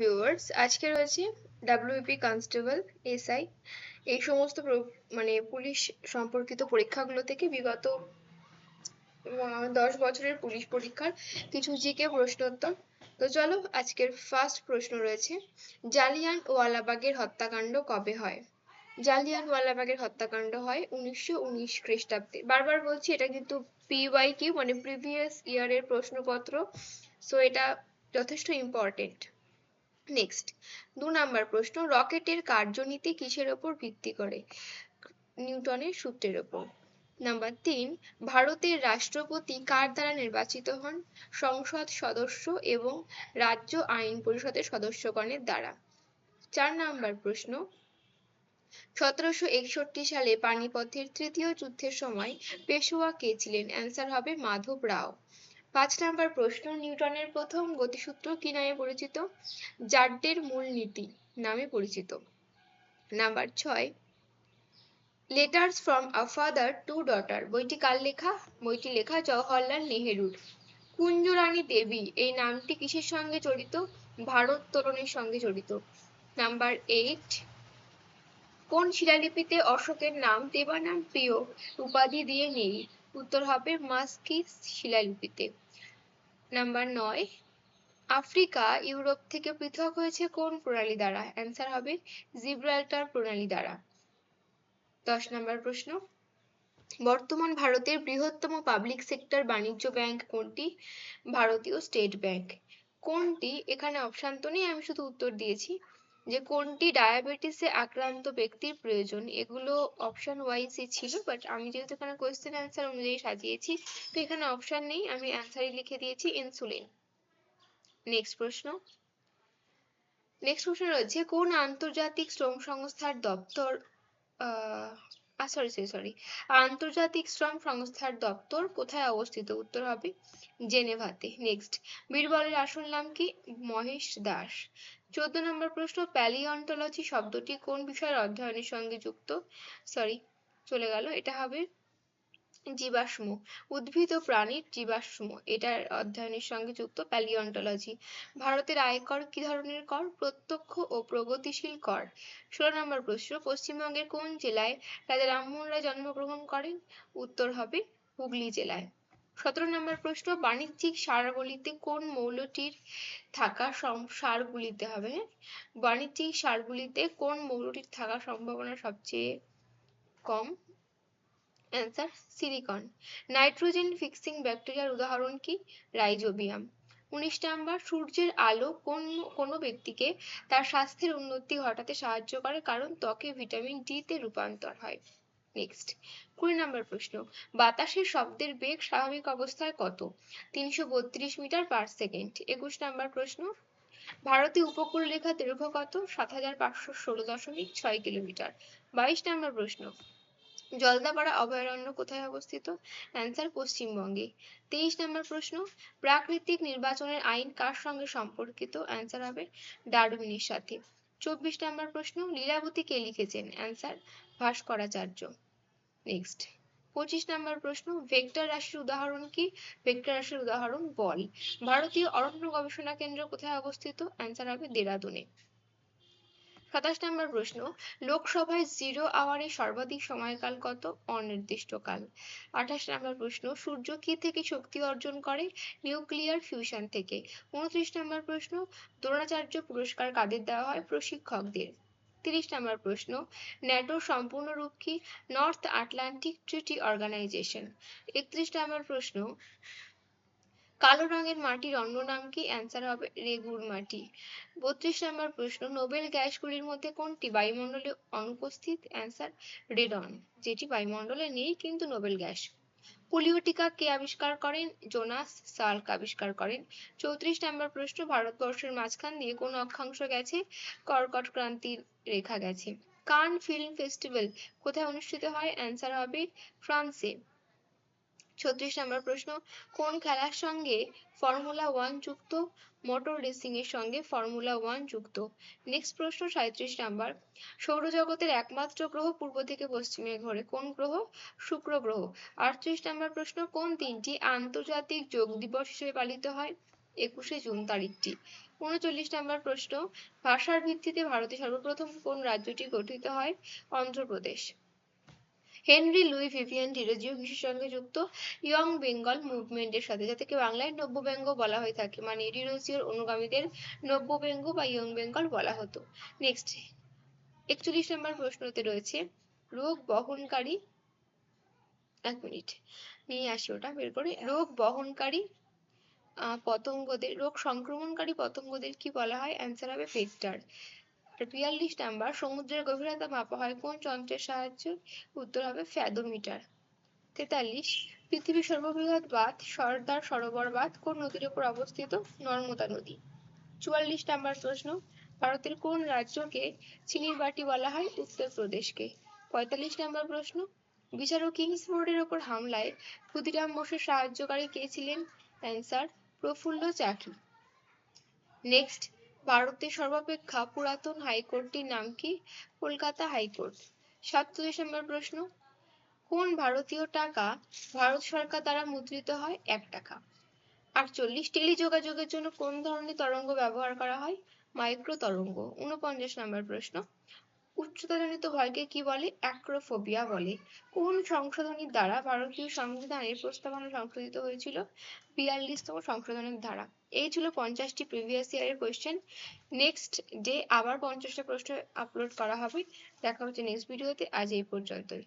Viewers আজকে রয়েছে WP constable SI এই সমস্ত মানে পুলিশ সম্পর্কিত পরীক্ষাগুলো থেকে বিগত দশ বছরের পুলিশ পরীক্ষার কিছু জিকে প্রশ্নোত্তর। তো চলো, আজকের ফার্স্ট প্রশ্ন রয়েছে, জালিয়ান ওয়ালাবাগের হত্যাকাণ্ড কবে হয়? জালিয়ান ওয়ালাবাগের হত্যাকাণ্ড হয় উনিশশো উনিশ খ্রিস্টাব্দে। বারবার বলছি, এটা কিন্তু পিওয়াই কিউ মানে প্রিভিয়াস ইয়ারের প্রশ্নপত্র সো এটা যথেষ্ট ইম্পর্টেন্ট নেক্সট দু নাম্বার প্রশ্ন, রকেটের কার্যনীতি কিসের ওপর ভিত্তি করে? নিউটনের সূত্রের ওপর। নাম্বার তিন, ভারতের রাষ্ট্রপতি কার দ্বারা নির্বাচিত হন? সংসদ সদস্য এবং রাজ্য আইন পরিষদের সদস্যগণের দ্বারা। চার নাম্বার প্রশ্ন, সতেরোশো একষট্টি সালে পানিপথের তৃতীয় যুদ্ধের সময় পেশোয়া কে ছিলেন? অ্যান্সার হবে মাধব রাও। পাঁচ নাম্বার প্রশ্ন, নিউটনের প্রথম গতিসূত্র কি নামে পরিচিত? জাড্ডের মূলনীতি নামে পরিচিত। নাম্বার ছয় letters from a father to daughter বইটি কার লেখা? বইটি লেখা জওহরলাল নেহেরুর। কুঞ্জরানী দেবী, এই নামটি কিসের সঙ্গে জড়িত? ভারোত্তোলনের সঙ্গে জড়িত। নাম্বার এইট কোন শিলালিপিতে অশোকের নাম দেবানাম প্রিয়? উপাধি দিয়ে নেই। উত্তর হবে মাস্কি শিলালিপিতে। নাম্বার নয়, আফ্রিকা ইউরোপ থেকে পৃথক হয়েছে কোন প্রণালী দ্বারা? অ্যান্সার হবে জিব্রাল্টার প্রণালী দ্বারা। দশ নম্বর প্রশ্ন, বর্তমান ভারতের বৃহত্তম পাবলিক সেক্টর বাণিজ্য ব্যাংক কোনটি? ভারতীয় স্টেট ব্যাংক কোনটি? এখানে অপশান তো নেই, আমি শুধু উত্তর দিয়েছি। যে কোনটি ডায়াবেটিসে আক্রান্ত ব্যক্তির প্রয়োজন, এগুলো অপশন ওয়াইজই ছিল বাট আমি যেহেতু এখানে কোয়েশ্চেন অ্যান্সার অনুযায়ী সাজিয়েছি, তো এখানে অপশন নেই, আমি অ্যান্সারই লিখে দিয়েছি ইনসুলিন নেক্সট প্রশ্ন. নেক্সট প্রশ্ন রয়েছে, কোন আন্তর্জাতিক শ্রম সংস্থার দপ্তর সরি সরি সরি আন্তর্জাতিক শ্রম সংস্থার দপ্তর কোথায় অবস্থিত? উত্তর হবে জেনেভাতে। নেক্সট বীরবলের আসল নাম কি? মহেশ দাস। চোদ্দ নম্বর প্রশ্ন প্যালিওন্টোলজি শব্দটি কোন বিষয়ের অধ্যয়নের সঙ্গে যুক্ত? সরি চলে গেল। এটা হবে জীবাশ্ম, উদ্ভিদ ও প্রাণীর জীবাশ্ম। এটার অধ্যয়নের সঙ্গে যুক্ত প্যালিওন্টোলজি ভারতের আয়কর কি ধরনের কর? প্রত্যক্ষ ও প্রগতিশীল কর। ষোলো নম্বর প্রশ্ন, পশ্চিমবঙ্গের কোন জেলায় রাজা রামমোহন রায় জন্মগ্রহণ করেন? উত্তর হবে হুগলি জেলায়। সতেরো নম্বর প্রশ্ন, বাণিজ্যিক সারগুলিতে কোন মৌলটির থাকা সারগুলিতে হবে? বাণিজ্যিক সারগুলিতে কোন মৌলটির থাকার সম্ভাবনা সবচেয়ে কম? অ্যান্সার সিলিকন নাইট্রোজেন ফিক্সিং ব্যাকটেরিয়ার উদাহরণ কি? রাইজোবিয়াম উনিশ নাম্বার, সূর্যের আলো কোন, কোনো ব্যক্তিকে তার স্বাস্থ্যের উন্নতি ঘটাতে সাহায্য করে? কারণ ত্বকে ভিটামিন ডি তে রূপান্তর হয়। নেক্সট কুড়ি নম্বর প্রশ্ন, বাতাসের শব্দের বেগ স্বাভাবিক অবস্থায় কত? তিনশো বত্রিশ মিটার পার সেকেন্ড একুশ নম্বর প্রশ্ন, ভারতীয় উপকূল রেখা দৈর্ঘ্য কত? সাত হাজার পাঁচশো ষোলো দশমিক ছয় কিলোমিটার। বাইশ নম্বর প্রশ্ন, জলদাপাড়া অভয়ারণ্য কোথায় অবস্থিত? অ্যান্সার, পশ্চিমবঙ্গে। তেইশ নম্বর প্রশ্ন, প্রাকৃতিক নির্বাচনের আইন কার সঙ্গে সম্পর্কিত? অ্যান্সার হবে ডারউইনের সাথে। চব্বিশ নম্বর প্রশ্ন, লীলাবতী কে লিখেছেন? অ্যান্সার, ভাস্করাচার্য। নেক্সট পঁচিশ নম্বর প্রশ্ন ভেক্টর রাশির উদাহরণ কি? ভেক্টর রাশির উদাহরণ বল। ভারতীয় অরণ্য গবেষণা কেন্দ্র কোথায় অবস্থিত? অ্যান্সার হবে দেরাদুনে। সাতাশ নম্বর প্রশ্ন, লোকসভায় জিরো আওয়ারে সর্বাধিক সময়কাল কত? অনির্দিষ্টকাল আঠাশ নম্বর প্রশ্ন, সূর্য কি থেকে শক্তি অর্জন করে? নিউক্লিয়ার ফিউশন থেকে। উনত্রিশ নম্বর প্রশ্ন, দ্রোণাচার্য পুরস্কার কাদের দেওয়া হয়? প্রশিক্ষকদের। তিরিশ নম্বর প্রশ্ন ন্যাটোর সম্পূর্ণ রূপ কি নর্থ আটলান্টিক ট্রিটি অর্গানাইজেশন। একত্রিশ নম্বর প্রশ্ন, কালো রঙের মাটির অন্য নাম কি? অ্যান্সার হবে রেগুর মাটি। বত্রিশ নম্বর প্রশ্ন, নোবেল গ্যাসগুলির মধ্যে কোনটি বায়ুমণ্ডলে অনুপস্থিত? অ্যান্সার রেডন, যেটি বায়ুমণ্ডলে নেই কিন্তু নোবেল গ্যাস। পোলিও টিকা কে আবিষ্কার করেন জোনাস সাল্ক আবিষ্কার করেন। চৌত্রিশ নম্বর প্রশ্ন, ভারতবর্ষের মাঝখান দিয়ে কোন অক্ষাংশ গেছে? কর্কট ক্রান্তির রেখা গেছে। কান ফিল্ম ফেস্টিভ্যাল কোথায় অনুষ্ঠিত হয়? অ্যান্সার হবে ফ্রান্সে। ছত্রিশ নম্বর প্রশ্ন, কোন খেলার সঙ্গে ফর্মুলা ওয়ান যুক্ত মোটর রেসিং এর সঙ্গে ফর্মুলা ওয়ান যুক্ত? নেক্সট প্রশ্ন সাঁত্রিশ নাম্বার, সৌরজগতের একমাত্র গ্রহ পূর্ব থেকে পশ্চিমে ঘোরে কোন গ্রহ? শুক্র গ্রহ। আটত্রিশ নাম্বার প্রশ্ন, কোন দিনটি আন্তর্জাতিক যোগ দিবস হিসেবে পালিত হয়? একুশে জুন তারিখটি। উনচল্লিশ নম্বর প্রশ্ন, ভাষার ভিত্তিতে ভারতে সর্বপ্রথম কোন রাজ্যটি গঠিত হয়? অন্ধ্রপ্রদেশ। হেনরি, লুই ভিভিয়ান, ডিরোজিও কিসের সঙ্গে যুক্ত ইয়ং বেঙ্গল মুভমেন্টের সাথে যাদেরকে বাংলায় নব্যব্যঙ্গ বলা হয়ে থাকে। মানে ডিরোজিওর অনুগামীদের নব্যব্যঙ্গ বা ইয়ং বেঙ্গল বলা হতো। নেক্সট একচল্লিশ নম্বর প্রশ্নতে রয়েছে, রোগ বহনকারী, এক মিনিট, নিয়ে আসি ওটা, বের করে। রোগ বহনকারী পতঙ্গদের, রোগ সংক্রমণকারী পতঙ্গদের কি বলা হয়? অ্যান্সার হবে ভেক্টর বিয়াল্লিশ নাম্বার সমুদ্রের গভীরতা মাপা হয় কোন যন্ত্রের সাহায্যে? উত্তর হবে ফ্যাদোমিটার তেতাল্লিশ, পৃথিবীর সর্ববৃহৎ বাঁধ, সর্দার সরোবর বাঁধ কোন নদীর উপর অবস্থিত? নর্মদা নদী। চুয়াল্লিশ নাম্বার প্রশ্ন, ভারতের কোন রাজ্যকে চিনির বাটি বলা হয়? উত্তরপ্রদেশকে পঁয়তাল্লিশ নাম্বার প্রশ্ন, বিচারক কিংসফোর্ডের ওপর হামলায় ক্ষুদিরাম বসুর সাহায্যকারী কে ছিলেন? অ্যান্সার, প্রফুল্ল চাকি। নেক্সট ভারতের সর্বাপেক্ষা পুরাতন হাইকোর্টটির নাম কি? Kolkata high court. সাতচল্লিশ নম্বর প্রশ্ন, কোন ভারতীয় টাকা ভারত সরকার দ্বারা মুদ্রিত হয়? এক টাকা। আটচল্লিশ টেলি যোগাযোগের জন্য কোন ধরনের তরঙ্গ ব্যবহার করা হয়? মাইক্রো তরঙ্গ ঊনপঞ্চাশ নম্বর প্রশ্ন উচ্চতাজনিত ভয়কে কি বলে? অ্যাক্রোফোবিয়া বলে। কোন সংশোধনীর দ্বারা ভারতীয় সংবিধানের প্রস্তাবনা সংশোধিত হয়েছিল? বিয়াল্লিশতম সংশোধনের দ্বারা। এই ছিল পঞ্চাশটি প্রিভিয়াস ইয়ারের কোয়েশ্চেন নেক্সট ডে আবার পঞ্চাশটা প্রশ্ন আপলোড করা হবে। দেখা হচ্ছে নেক্সট ভিডিওতে আজ এই পর্যন্তই।